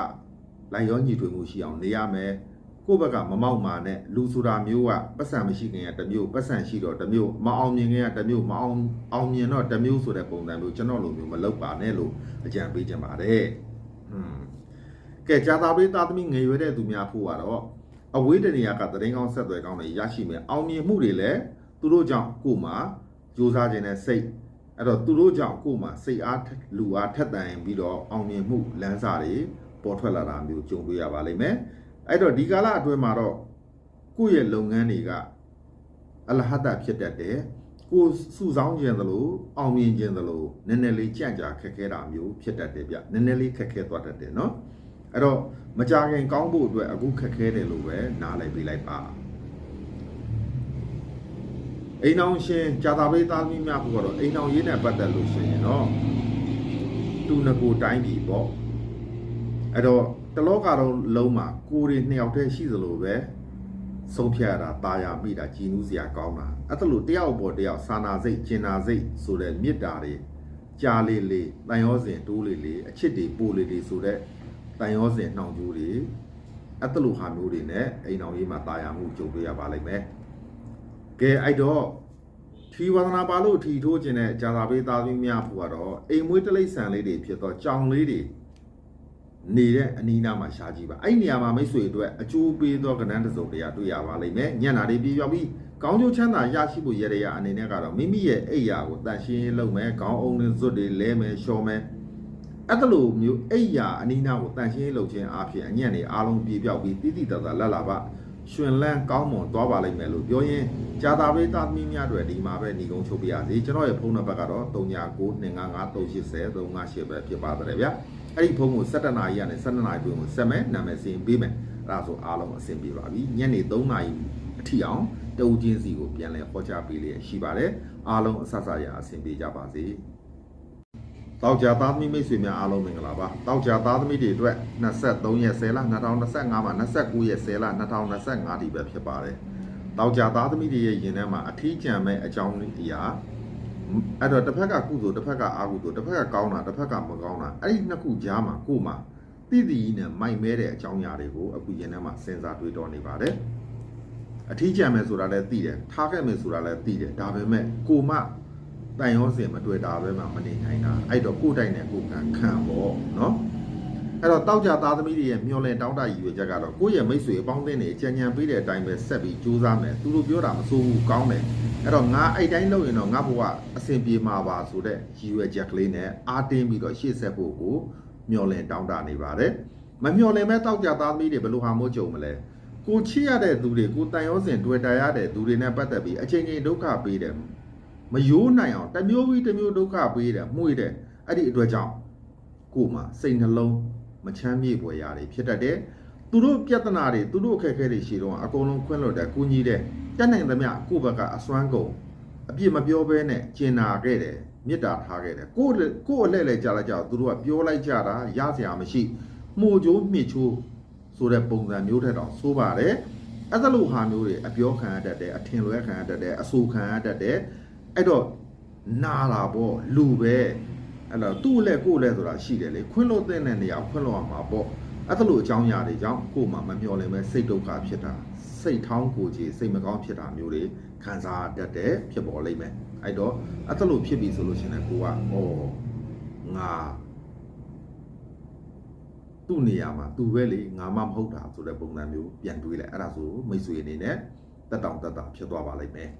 လိုက်ရောညီထွေမှုရှိအောင်နေရမယ်ကိုယ့်ဘက်ကမမောက်မာနဲ့လူဆိုတာမျိုးကပတ်စံမရှိခင်ကတစ်မျိုးပတ်စံရှိတော့တစ်မျိုးမအောင်မြင်ခင်ကတစ်မျိုးမအောင်အောင်မြင်တော့တစ်မျိုးဆိုတဲ့ပုံစံမျိုးကျွန်တော်လိုမျိုးမလုပ်ပါနဲ့လို့အကြံပေးချင်ပါတယ်ဟွန်းကဲဂျာတာပေးသားသမီးငယ်ရွယ်တဲ့သူများဖို့ကတော့အဝေးတနေရာကသတရင်ကောင်းဆက်သွယ်ကောင်းတွေရရှိမယ်အောင်မြင်မှုတွေလည်းသူတို့ကြောင့်ကိုယ်မှာကြိုးစားခြင်းနဲ့စိတ် အဲ့တော့သူတို့ကြောင့်ကိုယ်မှာစိတ်အားလူအားထက်သန်ပြီးတော့အောင်မြင်မှုလမ်းစာတွေပေါ်ထွက်လာတာမျိုးကြုံတွေ့ရပါလိမ့်မယ်အဲ့တော့ဒီကာလအတွင်းမှာတော့ကိုယ့်ရဲ့လုပ်ငန်းတွေကအလဟတဖြစ်တတ်တယ်ကိုယ်စုဆောင်းခြင်းသလိုအောင်မြင်ခြင်းသလိုနည်းနည်းလေးကြံ့ကြာခက်ခဲတာမျိုးဖြစ်တတ်တယ်ဗျနည်းနည်းလေးခက်ခဲသွားတတ်တယ်နော်အဲ့တော့မကြခင်ကောင်းဖို့အတွက်အခုခက်ခဲတယ်လို့ပဲနားလည်ပေးလိုက်ပါ အိမ်အောင်ရှင်ဂျာတာဘေးသားသမီးများဖို့ကတော့အိမ်အောင်ရေးနဲ့ပတ်သက်လို့ရှိရင်တော့တူနကိုတိုင်းပြည်ပေါ့အဲ့တော့တလောကတော့လုံးမှာကိုယ်တွေနှစ်ယောက်တည်းရှိသလိုပဲဆုံးဖြတ်ရတာตาရမိတာကြည်နူးစရာကောင်းတာအဲ့ဒါလို့တယောက်ပေါ်တယောက်စာနာစိတ်ကျင်နာစိတ်ဆိုတဲ့မေတ္တာတွေကြားလေးလေးတန်ရောစဉ်တိုးလေးလေးအချစ်တွေပို့လေးလေးဆိုတဲ့တန်ရောစင်နှောင်ကျိုးတွေအဲ့တလူဟာမျိုးတွေနဲ့အိမ်အောင်ရေးမှာတာယာမှုကြုံတွေ့ရပါလိမ့်မယ်။ ကဲအဲ့တော့ထီဝါသနာပါလို့ထီထိုးခြင်းတဲ့ဂျာသာပေးသားသမီးများဖို့ကတော့အိမ်မွေးတလိษံလေးတွေဖြစ်တော့ကြောင်လေးတွေနေတဲ့အနီးနားမှာရှားကြည့်ပါအဲ့ဒီနေရာမှာမိတ်ဆွေအတွက်အကျိုးပေးသောကဏ္ဍတစ်စုံတရာတွေ့ရပါလိမ့်မယ်ညနာတွေပြပြောပြီးကောင်းကျိုးချမ်းသာရရှိဖို့ရရအနေနဲ့ကတော့မိမိရဲ့အိယာကိုတန်ရှင်းလုပ်မယ်ခေါင်းအုံနဲ့ဇွတ်တွေလဲမယ်ရှော်မယ်အဲ့ဒါလိုမျိုးအိယာအနီးနားကိုတန်ရှင်းလုပ်ခြင်းအပြင်အညံ့နေအားလုံးပြေပြောက်ပြီးတိတိတတ်တာလက်လာပါ ရှင်လန်းကောင်းမွန်သွားပါလိမ့်မယ်လို့ပြောရင်ဂျာတာပရိသတ်သမီးများတွေဒီမှာပဲညီကုန်းချုပ်ပြရစီကျွန်တော်ရဲ့ဖုန်းနံပါတ်ကတော့399255380358ပဲဖြစ်ပါတယ်ဗျာအဲ့ဒီဖုန်းကို17နာရီကနေ17နာရီတွင်ကိုဆက်မယ်နာမည်စင်ပေးမယ်အဲ့ဒါဆိုအားလုံးအဆင်ပြေပါပြီညနေ3နာရီအထိအောင်တဦးချင်းစီကိုပြန်လဲဟောကြားပေးလျက်ရှိပါတယ်အားလုံးအဆဆရအဆင်ပြေကြပါစေ တောက်ကြသားသမီးမိတ်ဆွေများအားလုံးမင်္ဂလာပါတောက်ကြသားသမီးတွေအတွက်23ရက်10လ2025မှာ29ရက်10လ2025ဒီပဲဖြစ်ပါတယ်တောက်ကြသားသမီးတွေရဲ့ယင်ထဲမှာအထီးကျန်မဲ့အကြောင်းအရာအဲ့တော့တစ်ဖက်ကကုသိုလ်တစ်ဖက်ကအာကုသိုလ်တစ်ဖက်ကကောင်းတာတစ်ဖက်ကမကောင်းတာအဲ့ဒီနှစ်ခုကြားမှာကို့မှာတိတိကြီးနဲ့မိုက်မဲတဲ့အကြောင်းအရာတွေကိုအခုယင်ထဲမှာစဉ်းစားတွေးတောနေပါတယ်အထီးကျန်မဲ့ဆိုတာလည်းသိတယ်ထားခဲ့မယ်ဆိုတာလည်းသိတယ်ဒါပေမဲ့ကိုမ တန်ရောစင်မတွေ့တာပဲမှမနေနိုင်တာအဲ့တော့ကိုယ်တိုင်နဲ့ကိုယ်ကခံပေါ့နော်အဲ့တော့တောက်ကြသားသမီးတွေရဲ့မျောလင့်တောင်းတရည်ရွယ်ချက်ကတော့ကိုယ့်ရဲ့မိတ်ဆွေအပေါင်းအသင်းတွေကြံကြံပေးတဲ့အတိုင်းပဲဆက်ပြီးကြိုးစားမယ်သူတို့ပြောတာမဆိုးဘူးကောင်းတယ်အဲ့တော့ငါအဲ့တိုင်းလုပ်ရင်တော့ငါဘဝအဆင်ပြေမှာပါဆိုတဲ့ရည်ရွယ်ချက်ကလေးနဲ့အားတင်းပြီးတော့ရှေ့ဆက်ဖို့ကိုမျောလင့်တောင်းတနေပါတယ်မမျောလင့်မဲ့တောက်ကြသားသမီးတွေဘယ်လိုဟာမို့ကြုံမလဲကိုချစ်ရတဲ့သူတွေကိုတန်ရောစင်တွေ့တာရတဲ့သူတွေနဲ့ပတ်သက်ပြီးအချိန်ချင်းဒုက္ခပေးတယ် မယိုးနိုင်အောင်တစ်မျိုးပြီးတစ်မျိုးဒုက္ခပေးတယ်မှုတယ်အဲ့ဒီအတွက်ကြောင့်ကိုယ်မှာစိတ်နှလုံးမချမ်းမြေ့ပွေရာတွေဖြစ်တတ်တယ်သူတို့ပြဿနာတွေသူတို့အခက်အခဲတွေရှိတော့အကုန်လုံးခွင့်လွတ်တယ်ကူညီတယ်တက်နိုင်သမျှကိုယ့်ဘက်ကအစွမ်းကုန်အပြစ်မပြောဘဲနဲ့ကျင်နာခဲ့တယ်မေတ္တာထားခဲ့တယ်ကိုယ့်ကိုယ့်အလှည့်လဲကြားလိုက်ကြတော့သူတို့ကပြောလိုက်ကြတာရစရာမရှိမှုချိုးမြင့်ချိုးဆိုတဲ့ပုံစံမျိုးထက်တော့ဆိုးပါတယ်အဲ့ဒါလိုဟာမျိုးတွေအပြောခံရတတ်တယ်အထင်လွဲခံရတတ်တယ်အဆူခံရတတ်တယ် အဲ့တော့နာတာပေါ့လူပဲအဲ့တော့သူ့လက်ကိုယ်လက်ဆိုတာရှိတယ်လေခွင့်လို့တဲ့နေရာခွင့်လို့ရမှာပေါ့အဲ့ဒါလိုအကြောင်းအရာတွေကြောင့်ကိုယ်မှမမျှော်လင့်ပဲစိတ်ဒုက္ခဖြစ်တာစိတ်ထောင်းကိုယ်ကြီးစိတ်မကောင်းဖြစ်တာမျိုးတွေခံစားတတ်တယ်ဖြစ်ပေါ်လိမ့်မယ်အဲ့တော့အဲ့ဒါလိုဖြစ်ပြီဆိုလို့ရှိရင်လည်းကိုကဩငါသူ့နေရာမှာသူပဲလေငါမှမဟုတ်တာဆိုတဲ့ပုံစံမျိုးပြန်တွေးလိုက်အဲ့ဒါဆိုမိတ်ဆွေအနေနဲ့တက်တောင်တက်တာဖြစ်သွားပါလိမ့်မယ်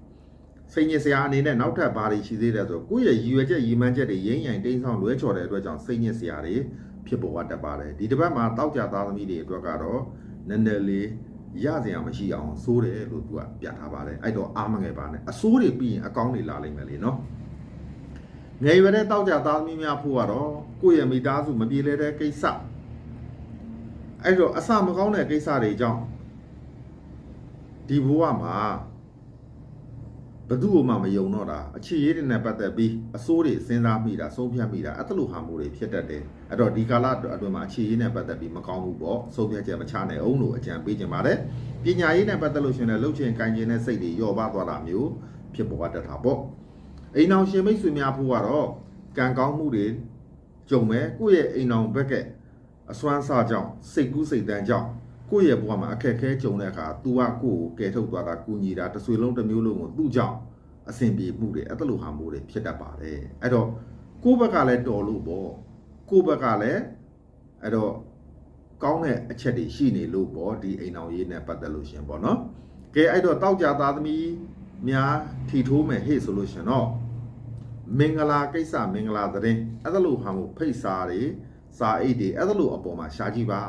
စိတ်ညစ်စရာအနေနဲ့နောက်ထပ်ဘာတွေရှိသေးတယ်ဆိုတော့ကိုယ့်ရဲ့ရည်ရွယ်ချက်ရည်မှန်းချက်တွေရင်းရင်တိမ်းဆောင်လွဲချော်တဲ့အတွက်ကြောင့်စိတ်ညစ်စရာတွေဖြစ်ပေါ်တတ်ပါတယ်ဒီတစ်ပတ်မှာတောက်ကြသားသမီးတွေအတွက်ကတော့နည်းနည်းလေးရစရာမရှိအောင်စိုးတယ်လို့သူကပြထားပါတယ်အဲ့တော့အားမငယ်ပါနဲ့အစိုးတွေပြီးရင်အကောင်းတွေလာလိမ့်မယ်လေနော်ငယ်ရွယ်တဲ့တောက်ကြသားသမီးများဖို့ကတော့ကိုယ့်ရဲ့မိသားစုမပြေလဲတဲ့ကိစ္စအဲ့တော့အစမကောင်းတဲ့ကိစ္စတွေကြောင့်ဒီဘဝမှာ ဘသူ့မှမယုံတော့တာအခြေရေးတွေနဲ့ပတ်သက်ပြီးအစိုးတွေစဉ်းစားမိတာဆုံးဖြတ်မိတာအဲ့လိုဟာမျိုးတွေဖြစ်တတ်တယ်အဲ့တော့ဒီကာလအတွင်းမှာအခြေရေးနဲ့ပတ်သက်ပြီးမကောင်းဘူးပေါ့ဆုံးဖြတ်ချက်မချနိုင်အောင်လို့အကြံပေးခြင်းပါတယ်ပညာရေးနဲ့ပတ်သက်လို့ရှင်လည်းလှုပ်ချင်ကင်ချင်တဲ့စိတ်တွေယော့ပါသွားတာမျိုးဖြစ်ပေါ်တတ်တာပေါ့အိမ်အောင်ရှင်မိတ်ဆွေများဖို့ကတော့ကံကောင်းမှုတွေကြုံမဲ့ကိုယ့်ရဲ့အိမ်အောင်ဘက်ကအစွမ်းစားကြောင့်စိတ်ကူးစိတ်တန်းကြောင့် ကိုယ့်ရဲ့ဘဝမှာအခက်အခဲကြုံတဲ့အခါ तू ကကိုယ့်ကိုကယ်ထုတ်သွားတာကူညီတာတစ်ဆွေလုံးတစ်မျိုးလုံးကိုသူ့ကြောင့်အဆင်ပြေမှုတွေအဲ့တလူဟာမှုတွေဖြစ်တတ်ပါတယ်အဲ့တော့ကိုယ့်ဘက်ကလည်းတော်လို့ပေါ့ကိုယ့်ဘက်ကလည်းအဲ့တော့ကောင်းတဲ့အချက်တွေရှိနေလို့ပေါ့ဒီအိမ်အောင်ရေးနဲ့ပတ်သက်လို့ရှင်ပေါ့နော်ကဲအဲ့တော့တောက်ကြသားသမီးများထီထိုးမယ်ဟေ့ဆိုလို့ရှင်တော့မင်္ဂလာကိစ္စမင်္ဂလာသတင်းအဲ့ဒါလို့ဟာမှုဖိတ်စာတွေစာအိတ်တွေအဲ့ဒါလို့အပေါ်မှာရှားကြည့်ပါ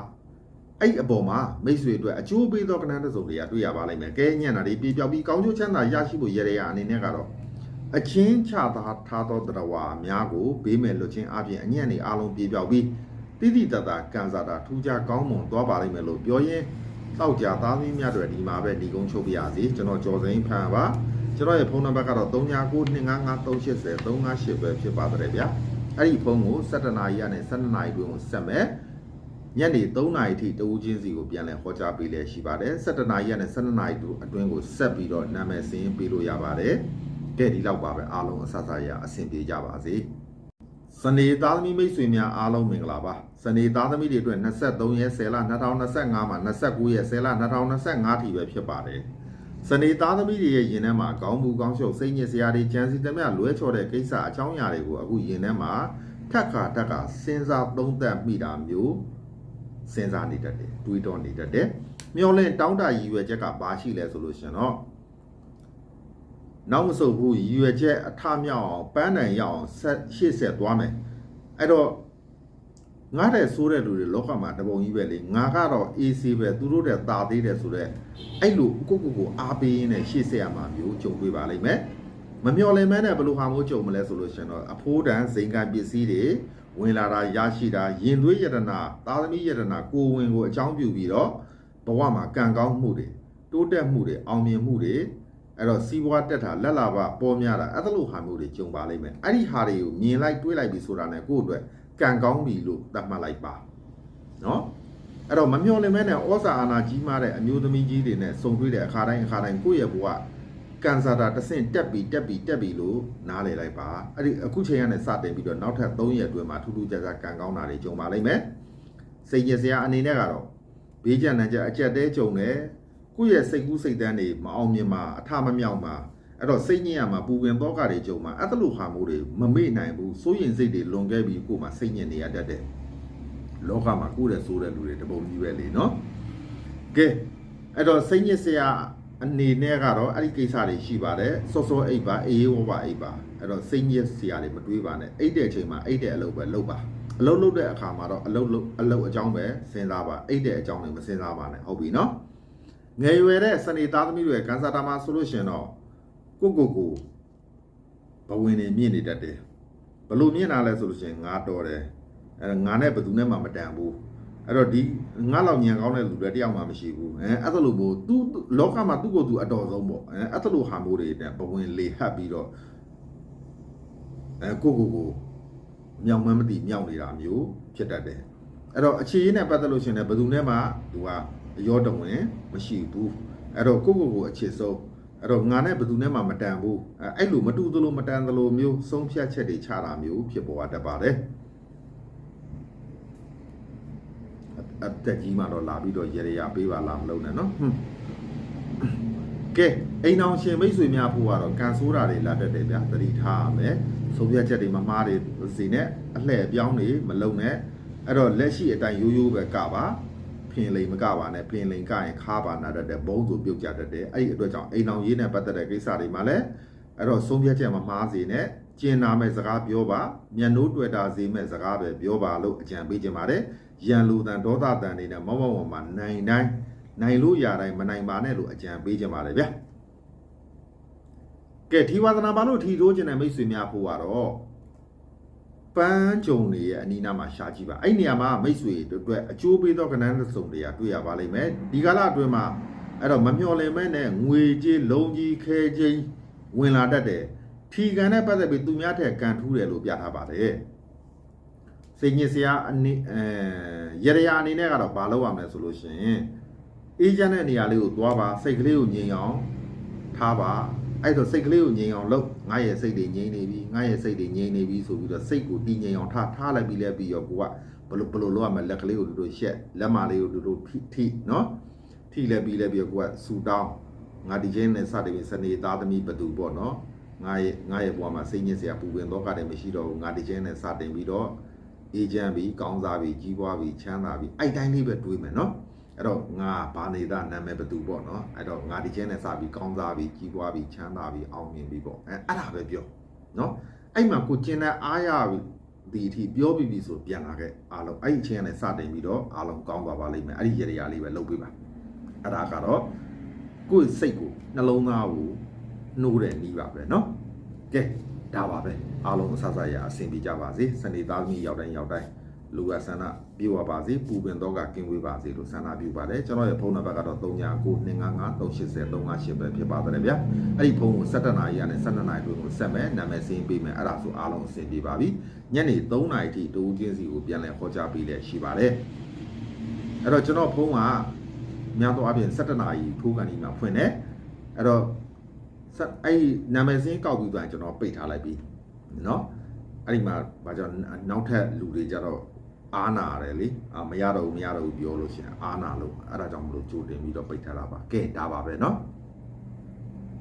အဲ့အပေါ်မှာမိတ်ဆွေအတွက်အကျိုးပေးသောကဏ္ဍတစ်စုံတွေကတွေ့ရပါလိမ့်မယ်။ကဲညံ့တာဒီပြေပြောက်ပြီးကောင်းကျိုးချမ်းသာရရှိဖို့ရရရအနေနဲ့ကတော့အချင်းချသာထားသောတရားဝါအများကိုဘေးမဲ့လွတ်ခြင်းအပြင်အညံ့နေအားလုံးပြေပြောက်ပြီးတိတိတတ်တာကန်စားတာထူးခြားကောင်းမွန်သွားပါလိမ့်မယ်လို့ပြောရင်းတောက်ကြသားသမီးများတွေဒီမှာပဲညီကုန်းချုပ်ပြရစီကျွန်တော်ကျော်စိန်ဖန်ပါကျွန်တော်ရဲ့ဖုန်းနံပါတ်ကတော့399255380358ပဲဖြစ်ပါတယ်ဗျာအဲ့ဒီဖုန်းကို17နာရီကနေ17နာရီတွင်းကိုဆက်မယ် ညနေ3နာရီထိတဦးချင်းစီကိုပြန်လဲဟောကြားပေးလဲရှိပါတယ်17နာရီကနေ17နာရီတို့အတွင်းကိုဆက်ပြီးတော့နာမည်စင်းပေးလို့ရပါတယ်ကဲဒီလောက်ပါပဲအားလုံးအဆအဆရအဆင်ပြေကြပါစေစနေသားသမီးမိတ်ဆွေများအားလုံးမင်္ဂလာပါစနေသားသမီးတွေအတွက်23ရက်10လ2025မှာ29ရက်10လ2025ထိပဲဖြစ်ပါတယ်စနေသားသမီးတွေရဲ့ရင်ထဲမှာကောင်းမှုကောင်းရှုပ်စိတ်ညစ်စရာတွေကြံစီသမျှလွဲချော်တဲ့ကိစ္စအကြောင်းအရာတွေကိုအခုရင်ထဲမှာထက်ခါတက်ခါစဉ်းစားသုံးသပ်မိတာမျိုး စဉ်းစားနေတတ်တယ်တွေးတောနေတတ်တယ်မျောလင့်တောင်းတရည်ရွယ်ချက်ကဘာရှိလဲဆိုလို့ရှင်တော့နောက်မဆုတ်ဘူးရည်ရွယ်ချက်အထမြောက်အောင်ပန်းတိုင်ရအောင်ဆက်ရှေ့ဆက်သွားမယ်အဲ့တော့ငါတဲ့ဆိုးတဲ့လူတွေလောကမှာတပုံကြီးပဲလေငါကတော့ AC ပဲသူတို့တဲ့ตาသေးတယ်ဆိုတော့အဲ့လိုကိုကိုကိုအားပေးရင်းနဲ့ရှေ့ဆက်ရမှာမျိုးကြုံတွေ့ပါလိမ့်မယ်မမျော်လင့်မဲနဲ့ဘယ်လိုဟာမျိုးကြုံမလဲဆိုလို့ရှင်တော့အဖိုးတန်ဇိမ်ကန်ပစ္စည်းတွေ ဝင်လာတာရရှိတာရင်သွေးယတနာသားသမီးယတနာကိုဝင်ကိုအကြောင်းပြုပြီးတော့ဘဝမှာကံကောင်းမှုတွေတိုးတက်မှုတွေအောင်မြင်မှုတွေအဲ့တော့စီးပွားတက်တာလက်လာပါပေါ်များတာအဲ့ဒါလိုဟာမျိုးတွေကြုံပါလိမ့်မယ်အဲ့ဒီဟာတွေကိုမြင်လိုက်တွေးလိုက်ပြီးဆိုတာနဲ့ကိုယ့်အတွက်ကံကောင်းပြီလို့သတ်မှတ်လိုက်ပါနော်အဲ့တော့မမျော်လင့်မဲနဲ့ဩဇာအာဏာကြီးမားတဲ့အမျိုးသမီးကြီးတွေနဲ့ဆုံတွေ့တဲ့အခါတိုင်းအခါတိုင်းကိုယ့်ရဲ့ဘဝ ကန်ဆာတာတစ်ဆင့်တက်ပြီးတက်ပြီးတက်ပြီးလို့နားလေလိုက်ပါအဲ့ဒီအခုချိန်ကနေစတင်ပြီးတော့နောက်ထပ်3ရက်အတွင်းမှာထူးထူးခြားခြားကံကောင်းတာတွေကြုံပါလိမ့်မယ်စိတ်ရစရာအနေနဲ့ကတော့ဘေးကျန်တဲ့ချက်အကျက်တဲကြုံတယ်ကိုယ့်ရဲ့စိတ်ကူးစိတ်တန်းတွေမအောင်မြင်မှာအထမမြောက်မှာအဲ့တော့စိတ်ညစ်ရမှာပူပင်တော့ကတွေကြုံမှာအဲ့ဒါလိုဟာမျိုးတွေမမေ့နိုင်ဘူးစိုးရင်စိတ်တွေလွန်ခဲ့ပြီးကိုယ်မှာစိတ်ညစ်နေရတတ်တယ်လောကမှာကိုယ်တဲ့ဆိုးတဲ့လူတွေတပုံကြီးပဲလေနော်ကဲအဲ့တော့စိတ်ညစ်စရာ အနေနဲ့ကတော့အဲ့ဒီကိစ္စတွေရှိပါတယ်စောစောအိပ်ပါအေးဝပါအိပ်ပါအဲ့တော့စိတ်ညစ်စရာတွေမတွေးပါနဲ့အိပ်တဲ့အချိန်မှာအိပ်တဲ့အလုပ်ပဲလုပ်ပါအလုပ်လုပ်တဲ့အခါမှာတော့အလုပ်လုပ်အလုပ်အကြောင်းပဲစဉ်းစားပါအိပ်တဲ့အကြောင်းတွေမစဉ်းစားပါနဲ့ဟုတ်ပြီနော်ငယ်ရွယ်တဲ့စနေသားသမီးတွေကန်ဆာတာမှာဆိုလို့ရှင်တော့ကိုကိုကိုဘဝင်နေမြင့်နေတတ်တယ်ဘလို့မြင့်တာလဲဆိုလို့ရှင်ငါတော်တယ်အဲငါနဲ့ဘယ်သူနဲ့မှမတန်ဘူး အဲ့တော့ဒီငါလောက်ညံကောင်းတဲ့လူတွေတယောက်မှမရှိဘူးအဲအဲ့ဒါလို့မို့သူလောကမှာသူ့ကိုယ်သူအတော်ဆုံးပေါ့အဲအဲ့ဒါလို့ဟာမိုးတွေနဲ့ဘဝင်လေဟပ်ပြီးတော့အဲကိုကိုကိုမြောင်မမသိမြောင်နေတာမျိုးဖြစ်တတ်တယ်အဲ့တော့အခြေရေးနဲ့ပတ်သက်လို့ရှင်လည်းဘယ်သူနဲ့မှသူကရောတဝင်မရှိဘူးအဲ့တော့ကိုကိုကိုအခြေဆုံးအဲ့တော့ငါနဲ့ဘယ်သူနဲ့မှမတန်ဘူးအဲ့အဲ့လိုမတူသလိုမတန်သလိုမျိုးဆုံးဖြတ်ချက်တွေချတာမျိုးဖြစ်ပေါ်တတ်ပါတယ် အအတက်ကြီးမှတော့လာပြီးတော့ရေရရပေးပါလားမလုပ်နဲ့နော်ဟွန်းကဲအိမ်အောင်ရှင်မိတ်ဆွေများဖို့ကတော့ကန်ဆိုးတာတွေလာတတ်တယ်ဗျာသတိထားရမယ်ဆုံးဖြတ်ချက်တွေမမှားတွေစီနဲ့အလှည့်အပြောင်းတွေမလုပ်နဲ့အဲ့တော့လက်ရှိအတိုင်းရိုးရိုးပဲကပါဖင်လိန်မကပါနဲ့ဖင်လိန်ကရင်ခါပါနာတတ်တဲ့ဘုံဆိုပြုတ်ကြတတ်တယ်အဲ့ဒီအတွက်ကြောင့်အိမ်အောင်ရေးနဲ့ပတ်သက်တဲ့ကိစ္စတွေမှာလည်းအဲ့တော့ဆုံးဖြတ်ချက်မမှားစေနဲ့ကျင်နာမဲ့စကားပြောပါမျက်နှိုးတွေ့တာစေမဲ့စကားပဲပြောပါလို့အကြံပေးခြင်းပါတယ် ရန်လူတန်ဒေါသတန်တွေနဲ့မောမောမောမှာနိုင်တိုင်းနိုင်လို့ရတိုင်းမနိုင်ပါနဲ့လို့အကြံပေးခြင်းပါတယ်ဗျာကဲဒီဝါသနာပါလို့ထီထိုးခြင်းတဲ့မိတ်ဆွေများဖို့ကတော့ပန်းကြုံတွေရဲ့အနီးနားမှာရှာကြည့်ပါအဲ့နေရာမှာမိတ်ဆွေတို့အတွက်အကျိုးပေးသောကဏ္ဍတစ်စုံတရာတွေ့ရပါလိမ့်မယ်ဒီကာလအတွင်းမှာအဲ့တော့မမျော်လင့်မဲနဲ့ငွေကြေးလုံးကြီးခဲချင်းဝင်လာတတ်တယ်ထီကန်နဲ့ပတ်သက်ပြီးသူများထက်ကန်ထူးတယ်လို့ပြထားပါတယ် စိတ်ညစ်စရာအနေအဲရရရာအနေနဲ့ကတော့ဘာလုပ်ရမလဲဆိုလို့ရှိရင်အေးချမ်းတဲ့နေရာလေးကိုသွားပါစိတ်ကလေးကိုငြိမ်အောင်ထားပါအဲ့တော့စိတ်ကလေးကိုငြိမ်အောင်လုပ်ငါရဲ့စိတ်တွေငြိမ်နေပြီငါရဲ့စိတ်တွေငြိမ်နေပြီဆိုပြီးတော့စိတ်ကိုတည်ငြိမ်အောင်ထားထားလိုက်ပြီးလဲပြီးတော့ကိုကဘယ်လိုဘယ်လိုလုပ်ရမလဲလက်ကလေးကိုတို့တို့ရှက်လက်မလေးကိုတို့တို့ထိထိနော်ထိလဲပြီးလဲပြီးတော့ကိုကဆူတောင်းငါဒီချင်းနဲ့စတယ်ပြီးစနေသားသမီးဘသူပေါ့နော်ငါရဲ့ငါရဲ့ဘဝမှာစိတ်ညစ်စရာပူပင်တော့ကတည်းမရှိတော့ဘူးငါဒီချင်းနဲ့စတင်ပြီးတော့ အေဂျင့်ပြီးကောင်းစားပြီးကြီးပွားပြီးချမ်းသာပြီးအဲ့တိုင်းလေးပဲတွေးမယ်နော်အဲ့တော့ငါဘာနေတာနာမည်ဘသူပေါ့နော်အဲ့တော့ငါဒီချင်းနဲ့စပြီးကောင်းစားပြီးကြီးပွားပြီးချမ်းသာပြီးအောင်မြင်ပြီးပေါ့အဲ့အဲ့ဒါပဲပြောနော်အဲ့မှာကိုကျင်တဲ့အားရပြီးဒီအထိပြောပြီးပြီဆိုပြန်လာခဲ့အားလုံးအဲ့ဒီအချင်းနဲ့စတင်ပြီးတော့အားလုံးကောင်းသွားပါလိမ့်မယ်အဲ့ဒီရေရာလေးပဲလုပ်ပေးပါအဲ့ဒါကတော့ကိုယ့်စိတ်ကိုနှလုံးသားကိုနှိုးတဲ့နီးပါပဲเนาะကဲ ဒါပါပဲအားလုံးအဆဆရအဆင်ပြေကြပါစေစနေသားသမီးရောက်တိုင်းရောက်တိုင်းလူကဆန္ဒပြေဝပါစေပူပင်တော့ကကင်းဝေးပါစေလို့ဆန္ဒပြုပါတယ်ကျွန်တော်ရဲ့ဖုန်းနံပါတ်ကတော့39925538ပဲဖြစ်ပါတယ်ဗျာအဲ့ဒီဖုန်းကို17နာရီကနေ12နာရီအတွင်းကိုဆက်မယ်နာမည်စင်းပေးမယ်အဲ့ဒါဆိုအားလုံးအဆင်ပြေပါပြီညနေ3နာရီထိတူချင်းစီကိုပြန်လည်ဟောကြားပေးလဲရှိပါတယ်အဲ့တော့ကျွန်တော်ဖုန်းကများသောအားဖြင့်17နာရီထိုးကန်ဒီမှာဖွင့်တယ်အဲ့တော့ဆက် အဲ့ဒီနာမည်စင်းကောက်ပြီးသွားရင်ကျွန်တော်ပိတ်ထားလိုက်ပြီเนาะအဲ့ဒီမှာဘာကြောင့်နောက်ထပ်လူတွေကြတော့အာနာတယ်လေအာမရတော့ဘူးမရတော့ဘူးပြောလို့ရှိရင်အာနာလို့အဲ့ဒါကြောင့်မလို့ကြိုတင်ပြီးတော့ပိတ်ထားတာပါကဲဒါပါပဲเนาะ